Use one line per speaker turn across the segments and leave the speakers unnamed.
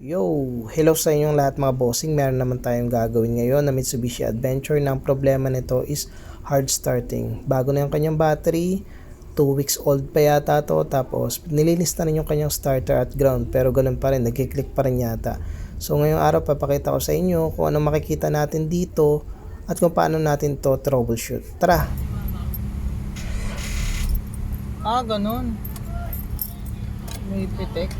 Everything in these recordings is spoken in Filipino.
Yo! Hello sa inyong lahat mga bossing. Meron naman tayong gagawin ngayon na Mitsubishi Adventure. Na ang problema nito is hard starting. Bago na yung kanyang battery. 2 weeks old pa yata to. Tapos nilinis na rin yung kanyang starter at ground. Pero ganun pa rin. Nagkiklik pa rin yata. So ngayong araw papakita ko sa inyo kung ano makikita natin dito at kung paano natin to troubleshoot. Tara!
Ah, ganun. May pitik.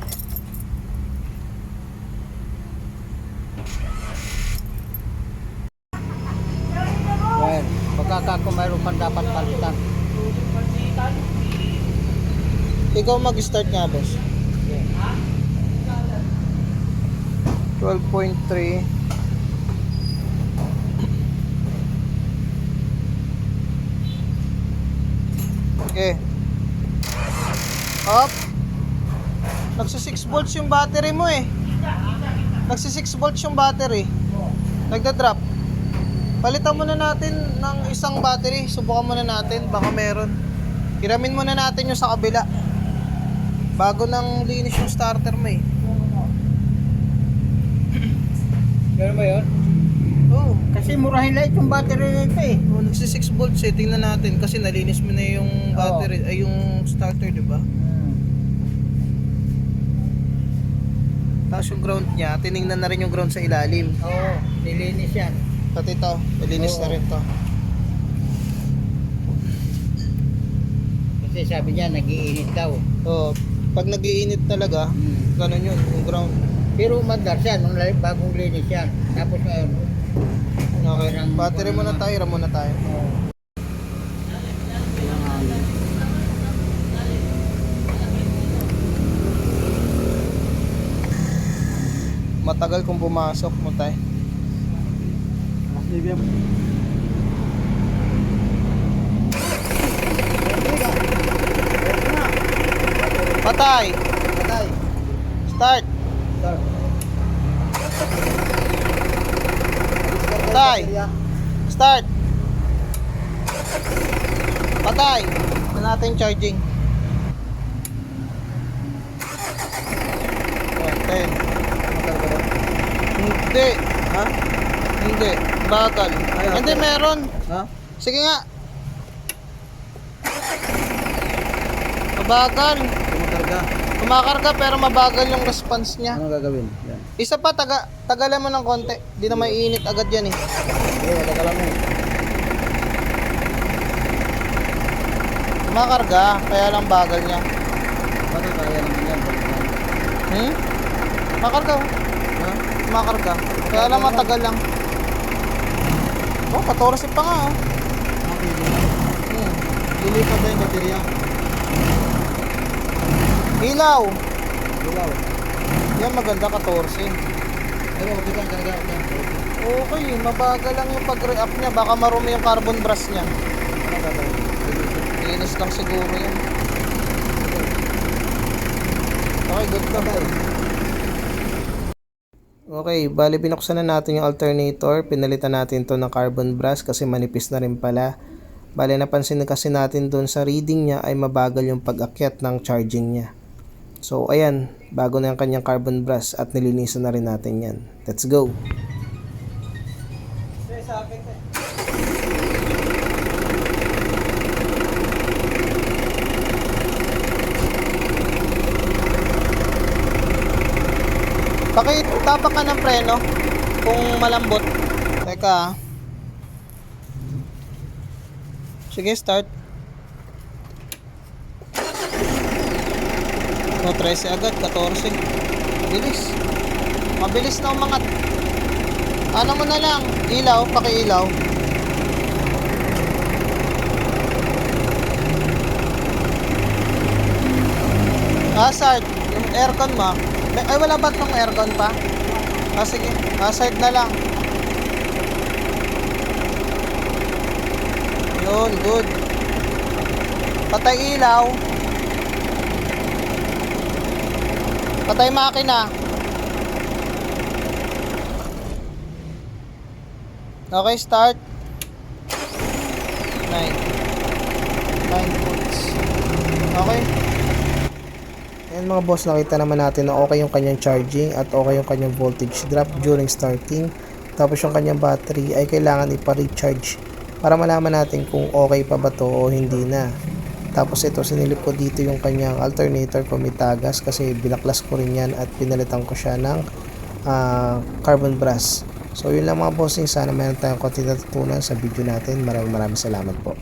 Ikaw mag-start nga boss. 12.3 Okay. Up. Nagsa 6 volts yung battery mo eh. Nagsa 6 volts yung battery. Nagda-drop. Palitan muna natin ng isang battery. Subukan muna natin. Baka meron. Hiramin muna natin yung sa kabila. Bago nang linis yung starter mo eh.
Ganun ba yun?
Oo.
Kasi murahin light yung battery nito eh.
Oh, nagsi 6 volts eh. Tingnan natin kasi nalinis mo na yung battery, ay yung starter, di ba?
Hmm.
Tapos yung ground niya, tiningnan na rin yung ground sa ilalim.
Oo, nilinis yan.
Pati to, nalinis na
Oo.
rin to.
Kasi sabi niya, nagiinit daw.
Oh, pag nagiinit talaga,
Hmm.
ganun yun, yung ground.
Pero umandar siya nung bagong linis yan. Tapos ngayon,
Okay, battery muna tayo, ram muna tayo. Matagal kung pumasok mo tayo. Patay!
Patay.
Start!
Start.
Patay! Start! Patay! Na natin charging. Oh, 10. Hindi. Ha? Hindi.
Ayaw,
Hindi, meron.
Ha?
Sige nga. Mabagal.
Kumakarga.
Kumakarga pero mabagal yung response niya.
Ano gagawin? Yan.
Isa pa, taga, tagalan mo ng konti. Di na maiinit agad yan eh.
Oo, matagalan mo.
Kumakarga, kaya lang bagal niya.
Ba't kaya naman yan?
Hmm? Makarga. oh.
Ha?
Makarga. Kaya lang matagal lang. Oh, 14 pa nga oh. Hmm.
Lilipat na yung baterya.
Ilaw.
Ilaw.
Yan maganda 14.
Pero magkita talaga.
Okay, mabagal lang yung pag-react niya. Baka marumi yung carbon brush niya.
Ano?
Linis lang siguro yan. Okay, good na ba? Okay, bali binuksan na natin yung alternator. Pinalitan natin to ng carbon brush kasi manipis na rin pala. Bali napansin kasi natin doon sa reading niya ay mabagal yung pag-akyat ng charging niya. So ayan, bago na yung kanyang carbon brush at nilinisan na rin natin yan. Let's go! Pakitapak ka ng preno kung malambot. Teka. ah. Sige, start. No, 13 agad, 14. Mabilis. Mabilis na umangat. Ano mo na lang, ilaw, pakiilaw. Hazard, yung aircon mo. Ay, wala ba tong aircon pa? Ah, sige. Hazard na lang. Yun, good. Patay ilaw. Patay makina. Okay, start. 9. 9 volts. Okay. Ayan mga boss, nakita naman natin na okay yung kanyang charging at okay yung kanyang voltage drop during starting. Tapos yung kanyang battery ay kailangan ipa-recharge para malaman natin kung okay pa ba to o hindi na. Tapos ito, sinilip ko dito yung kanyang alternator kung may tagas kasi binaklas ko rin yan at pinalitan ko siya ng ah, carbon brass. So yun lang mga bossing, sana meron tayong konti natutunan sa video natin. Maraming maraming salamat po.